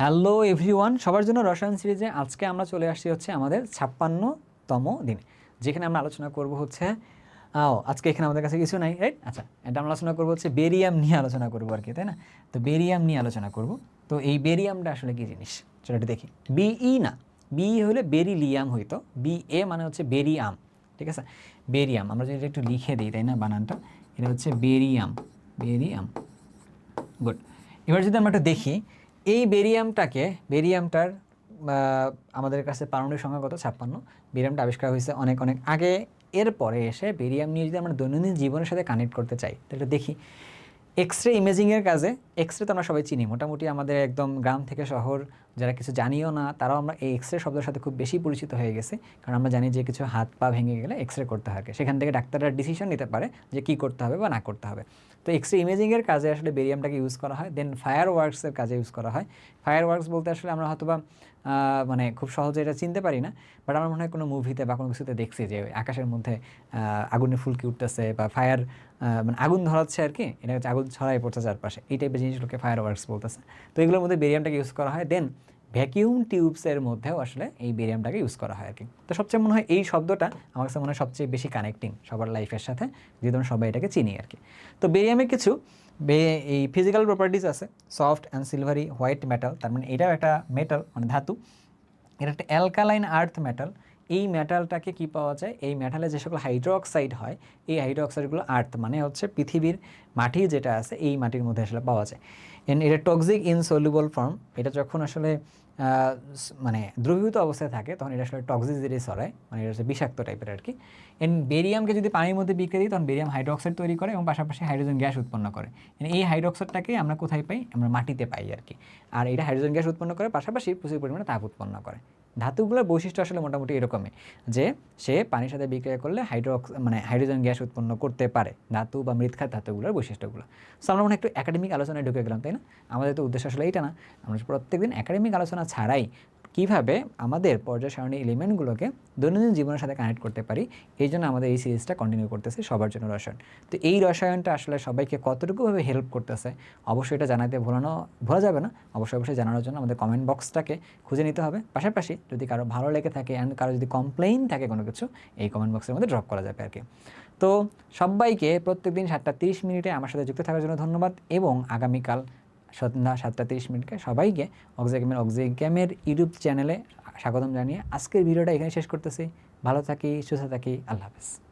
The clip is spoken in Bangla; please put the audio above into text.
হ্যালো এভরিওয়ান সবার জন্য রসায়ন সিরিজে আজকে আমরা চলে আসছি হচ্ছে আমাদের ছাপ্পান্নতম দিনে, যেখানে আমরা আলোচনা করব হচ্ছে ও আজকে এখানে আমাদের কাছে কিছু নাই রাইট আচ্ছা এটা আমরা আলোচনা করব হচ্ছে বেরিয়াম নিয়ে আলোচনা করব আর কি, তাই না? তো বেরিয়াম নিয়ে আলোচনা করব। তো এই বেরিয়ামটা আসলে কী জিনিস? চলো একটু দেখি। বিই না বিই হলে বেরিলিয়াম হইতো। বি এ মানে হচ্ছে বেরিয়াম, ঠিক আছে? বেরিয়াম, আমরা যদি একটু লিখে দিই, তাই না, বানানটা? এটা হচ্ছে বেরিয়াম বেরিয়াম গুড এবার যদি আমরা একটু দেখি এই বেরিয়ামটাকে, বেরিয়ামটার আমাদের কাছে পারমাণবিক সংখ্যা কত? ছাপ্পান্ন। বেরিয়ামটা আবিষ্কার হয়েছে অনেক অনেক আগে। এরপরে এসে বেরিয়াম নিয়ে যদি আমরা দৈনন্দিন জীবনের সাথে কানেক্ট করতে চাই, তাহলে দেখি। এক্স রে ইমেজিংয়ের কাজে এক্স রে তো আমরা সবাই চিনি। মোটামুটি আমাদের একদম গ্রাম থেকে শহর যারা কিছু জানিও না তারাও আমরা এই এক্স রে শব্দের সাথে খুব বেশি পরিচিত হয়ে গেছে। কারণ আমরা জানি যে কিছু হাত পা ভেঙে গেলে এক্স রে করতে হয় সেখান থেকে ডাক্তাররা ডিসিশন নিতে পারে যে কী করতে হবে বা না করতে হবে। তো এক্স রে ইমেজিংয়ের কাজে আসলে বেরিয়ামটাকে ইউজ করা হয় দেন ফায়ার ওয়ার্কসের কাজে ইউজ করা হয়। ফায়ার ওয়ার্কস বলতে আসলে আমরা হয়তো বা আহ, মানে খুব সহজে এটা চিনতে পারি না বাট আমার মনে হয় কোনো মুভিতে বা কোনো কিছুতে দেখছি যে আকাশের মধ্যে আগুনে ফুলকি উঠতেছে বা ফায়ার মানে আগুন ধরাচ্ছে আর কি এটা হচ্ছে আগুন ছড়াই পড়ছে চারপাশে। এই টাইপের জিনিসগুলোকে ফায়ার ওয়ার্কস বলতেছে। তো এগুলোর মধ্যে বেরিয়ামটাকে ইউজ করা হয়। দেন ভ্যাকিউম টিউবসের মধ্যেও আসলে এই বেরিয়ামটাকে ইউজ করা হয় আর কি তো সবচেয়ে মনে হয় এই শব্দটা আমার কাছে মনে হয় সবচেয়ে বেশি কানেক্টিং সবার লাইফের সাথে যেহেতু আমরা সবাই এটাকে চিনি আর কি তো বেরিয়ামের কিছু এই ফিজিক্যাল প্রপার্টিজ আছে। Soft and silvery white metal তার মানে এটাও একটা মেটাল মানে ধাতু। এটা একটা অ্যালকালাইন আর্থ মেটাল এই মেটালটাকে কি পাওয়া যায়? এই মেটালে যে সকল হাইড্রোক্সাইড হয়, এই হাইড্রোক্সাইডগুলো আর্থ মানে হচ্ছে পৃথিবীর মাটি যেটা আছে, এই মাটির মধ্যে আসলে পাওয়া যায়। এন এটা টক্সিক ইনসলিউবল ফর্ম এটা যখন আসলে মানে দ্রবীভূত অবস্থায় থাকে, তখন এটা আসলে টক্সিসিটি ছড়ায় মানে এটা হচ্ছে বিষাক্ত টাইপের আর কি এন বেরিয়ামকে যদি পানির মধ্যে বিক্রি দিই, তখন বেরিয়াম হাইড্রোক্সাইড তৈরি করে এবং পাশাপাশি হাইড্রোজেন গ্যাস উৎপন্ন করে। এই হাইড্রোক্সাইডটাকে আমরা কোথায় পাই? আমরা মাটিতে পাই আর কি আর এটা হাইড্রোজেন গ্যাস উৎপন্ন করে, পাশাপাশি প্রচুর পরিমাণে তাপ উৎপন্ন করে। ধাতুগুলোর বৈশিষ্ট্য আসলে মোটামুটি এরকমই, যে সে পানির সাথে বিক্রিয়া করলে হাইড্রোক্স মানে হাইড্রোজেন গ্যাস উৎপন্ন করতে পারে, ধাতু বা মৃৎখাত ধাতুগুলোর বৈশিষ্ট্যগুলো। সো আমরা মনে একটু একাডেমিক আলোচনায় ঢুকে গেলাম, তাই না? আমাদের তো উদ্দেশ্য আসলে এইটা না। আমরা প্রত্যেকদিন একাডেমিক আলোচনা ছাড়াই কীভাবে আমাদের পর্যায় সারণী এলিমেন্টগুলোকে দৈনন্দিন জীবনের সাথে কানেক্ট করতে পারি, এই জন্য আমাদের এই সিরিজটা কন্টিনিউ করতেছে সবার জন্য রসায়ন। তো এই রসায়নটা আসলে সবাইকে কতটুকুভাবে হেল্প করতেছে, অবশ্যই এটা জানাতে ভোলানো, ভোলা যাবে না। অবশ্যই অবশ্যই জানানোর জন্য আমাদের কমেন্ট বক্সটাকে খুঁজে নিতে হবে। পাশাপাশি যদি কারও ভালো লেগে থাকে অ্যান্ড কারও যদি কমপ্লেইন থাকে কোনো কিছু, এই কমেন্ট বক্সের মধ্যে ড্রপ করা যাবে আর কি তো সবাইকে প্রত্যেকদিন সাতটা তিরিশ মিনিটে আমার সাথে যুক্ত থাকার জন্য ধন্যবাদ এবং আগামীকাল সন্ধ্যা সাতটা তিরিশ মিনিটকে সবাইকে অক্সিগ্যামের অক্সিগ্যামের ইউটিউব চ্যানেলে স্বাগতম জানিয়ে আজকের ভিডিওটা এখানে শেষ করতেছি। ভালো থাকি, সুস্থ থাকি, আল্লাহ হাফেজ।